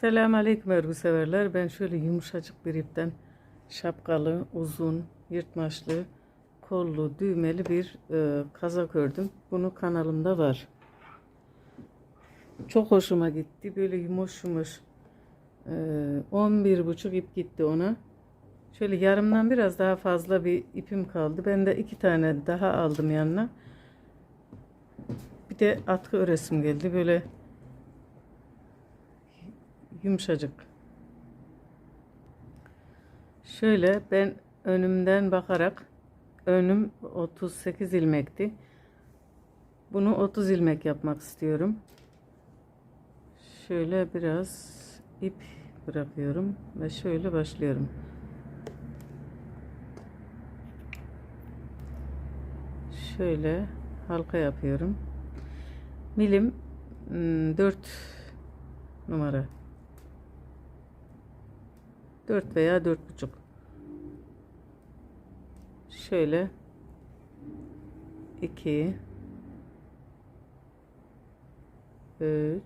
Selamun Aleyküm örgü severler. Ben şöyle yumuşacık bir ipten şapkalı, uzun, yırtmaçlı, kollu, düğmeli bir e, kazak ördüm. Bunu kanalımda var. Çok hoşuma gitti. Böyle yumuş yumuş. E, 11 buçuk ip gitti ona. Şöyle yarımdan biraz daha fazla bir ipim kaldı. Ben de iki tane daha aldım yanına. Bir de atkı öresim geldi. Böyle yumuşacık. Şöyle ben önümden bakarak önüm 38 ilmekti. Bunu 30 ilmek yapmak istiyorum. Şöyle biraz ip bırakıyorum ve şöyle başlıyorum. Şöyle halka yapıyorum. Milim 4 numara. 4 veya 4,5 şöyle. 2 3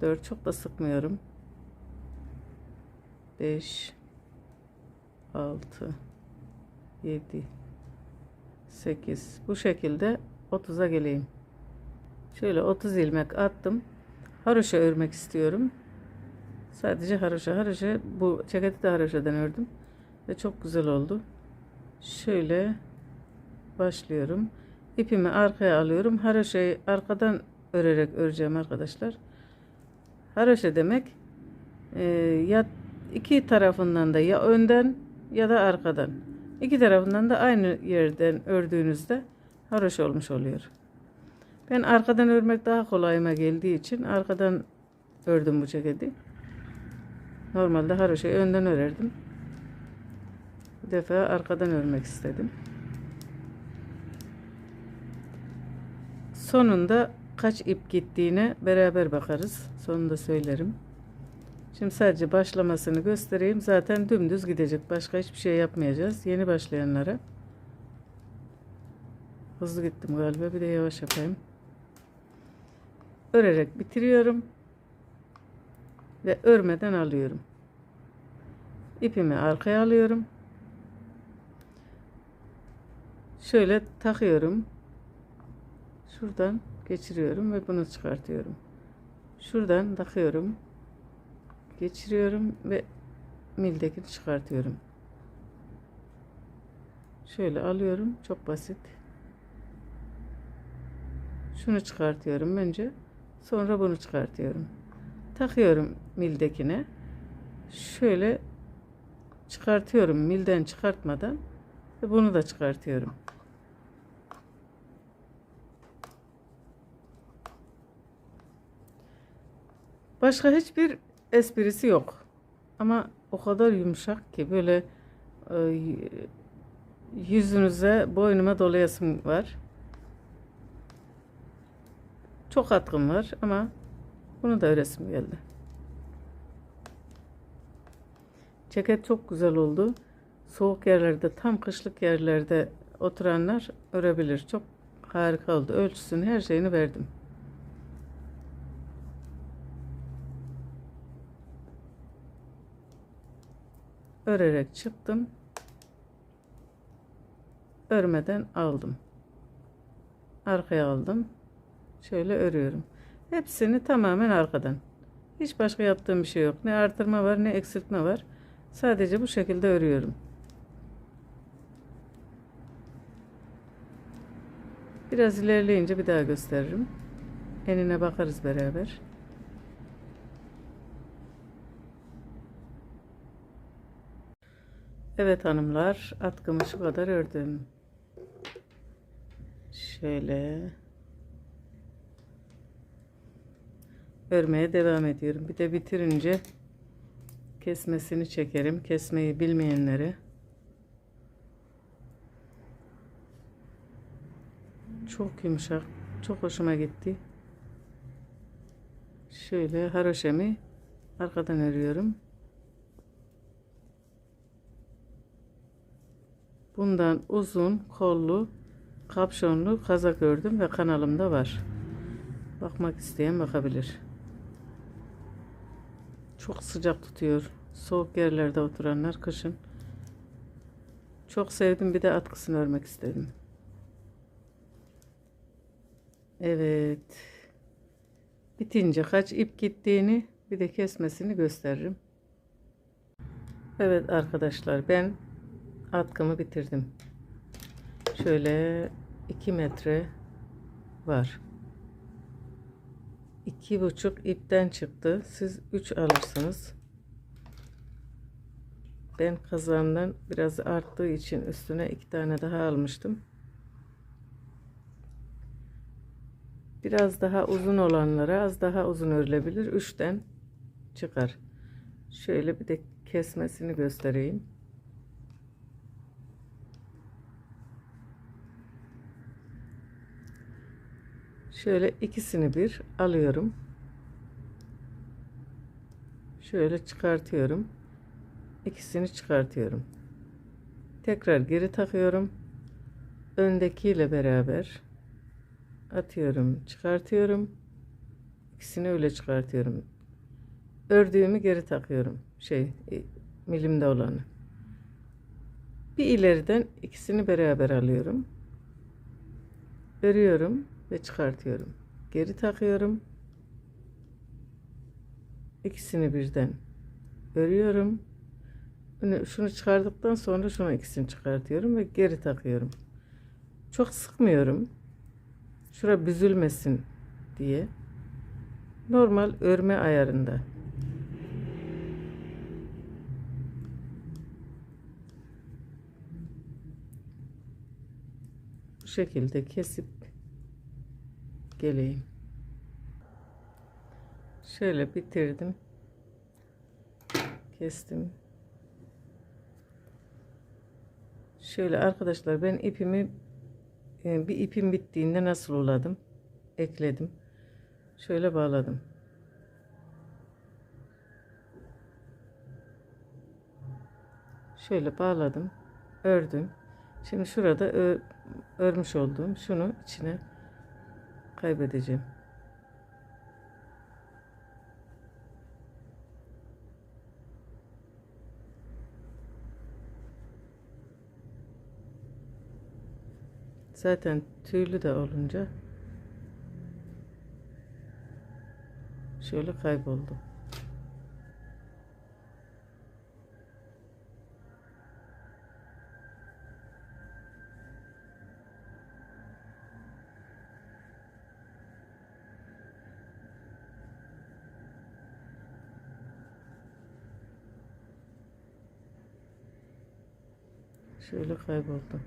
4 çok da sıkmıyorum. 5 6 7 8 bu şekilde 30'a geleyim. Şöyle 30 ilmek attım. Haroşa örmek istiyorum Sadece haroşa. Haroşa bu ceketi de haroşadan ördüm. Ve çok güzel oldu. Şöyle başlıyorum. İpimi arkaya alıyorum. Haroşayı arkadan örerek öreceğim arkadaşlar. Haroşa demek e, ya iki tarafından da ya önden ya da arkadan. İki tarafından da aynı yerden ördüğünüzde haroşa olmuş oluyor. Ben arkadan örmek daha kolayıma geldiği için arkadan ördüm bu ceketi. Normalde haroşayı önden örerdim. Bu defa arkadan örmek istedim. Sonunda kaç ip gittiğine beraber bakarız. Sonunda söylerim. Şimdi sadece başlamasını göstereyim. Zaten dümdüz gidecek. Başka hiçbir şey yapmayacağız. Yeni başlayanlara. Hızlı gittim galiba. Bir de yavaş yapayım. Örerek bitiriyorum ve örmeden alıyorum. İpimi arkaya alıyorum. Şöyle takıyorum. Şuradan geçiriyorum ve bunu çıkartıyorum. Şuradan takıyorum. Geçiriyorum ve mildekini çıkartıyorum. Şöyle alıyorum. Çok basit. Şunu çıkartıyorum önce. Sonra bunu çıkartıyorum takıyorum mildekine. Şöyle çıkartıyorum milden çıkartmadan ve bunu da çıkartıyorum. Başka hiçbir esprisi yok. Ama o kadar yumuşak ki böyle e, yüzünüze, boynuma dolayasım var. Çok atkım var ama bunu da öresim geldi. Ceket çok güzel oldu. Soğuk yerlerde, tam kışlık yerlerde oturanlar örebilir. Çok harika oldu. Ölçüsünü, her şeyini verdim. Örerek çıktım. Örmeden aldım. Arkaya aldım. Şöyle örüyorum. Hepsini tamamen arkadan. Hiç başka yaptığım bir şey yok. Ne artırma var ne eksiltme var. Sadece bu şekilde örüyorum. Biraz ilerleyince bir daha gösteririm. Enine bakarız beraber. Evet hanımlar, atkımı şu kadar ördüm. Şöyle. örmeye devam ediyorum. Bir de bitirince kesmesini çekerim. Kesmeyi bilmeyenlere. Çok yumuşak. Çok hoşuma gitti. Şöyle haroşemi arkadan örüyorum. Bundan uzun kollu kapşonlu kazak ördüm ve kanalımda var. Bakmak isteyen bakabilir. Çok sıcak tutuyor. Soğuk yerlerde oturanlar kışın. Çok sevdim bir de atkısını örmek istedim. Evet. Bitince kaç ip gittiğini bir de kesmesini gösteririm. Evet arkadaşlar ben atkımı bitirdim. Şöyle 2 metre var. İki buçuk ipten çıktı. Siz 3 alırsınız. Ben kazandan biraz arttığı için üstüne iki tane daha almıştım. Biraz daha uzun olanlara az daha uzun örülebilir. 3'ten çıkar. Şöyle bir de kesmesini göstereyim. Şöyle ikisini bir alıyorum. Şöyle çıkartıyorum. İkisini çıkartıyorum. Tekrar geri takıyorum. Öndekiyle beraber atıyorum, çıkartıyorum. İkisini öyle çıkartıyorum. Ördüğümü geri takıyorum. Şey, e, milimde olanı. Bir ileriden ikisini beraber alıyorum. Örüyorum ve çıkartıyorum. Geri takıyorum. İkisini birden örüyorum. Şunu çıkardıktan sonra şunu ikisini çıkartıyorum ve geri takıyorum. Çok sıkmıyorum. Şura büzülmesin diye. Normal örme ayarında. Bu şekilde kesip geleyim. Şöyle bitirdim. Kestim. Şöyle arkadaşlar ben ipimi e, bir ipim bittiğinde nasıl uladım? Ekledim. Şöyle bağladım. Şöyle bağladım. Ördüm. Şimdi şurada örmüş olduğum şunu içine kaybedeceğim. Zaten tüylü de olunca şöyle kayboldu. Şöyle kayboldu.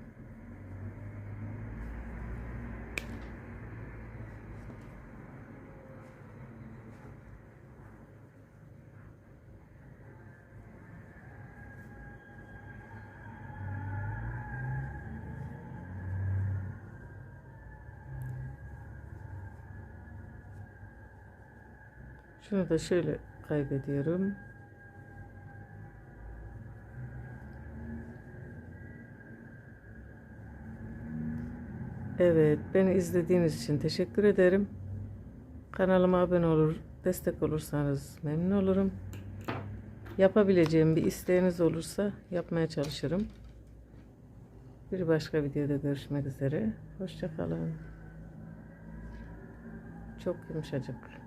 Şunu da şöyle kaybediyorum. Evet, beni izlediğiniz için teşekkür ederim. Kanalıma abone olur, destek olursanız memnun olurum. Yapabileceğim bir isteğiniz olursa yapmaya çalışırım. Bir başka videoda görüşmek üzere. Hoşçakalın. Çok yumuşacık.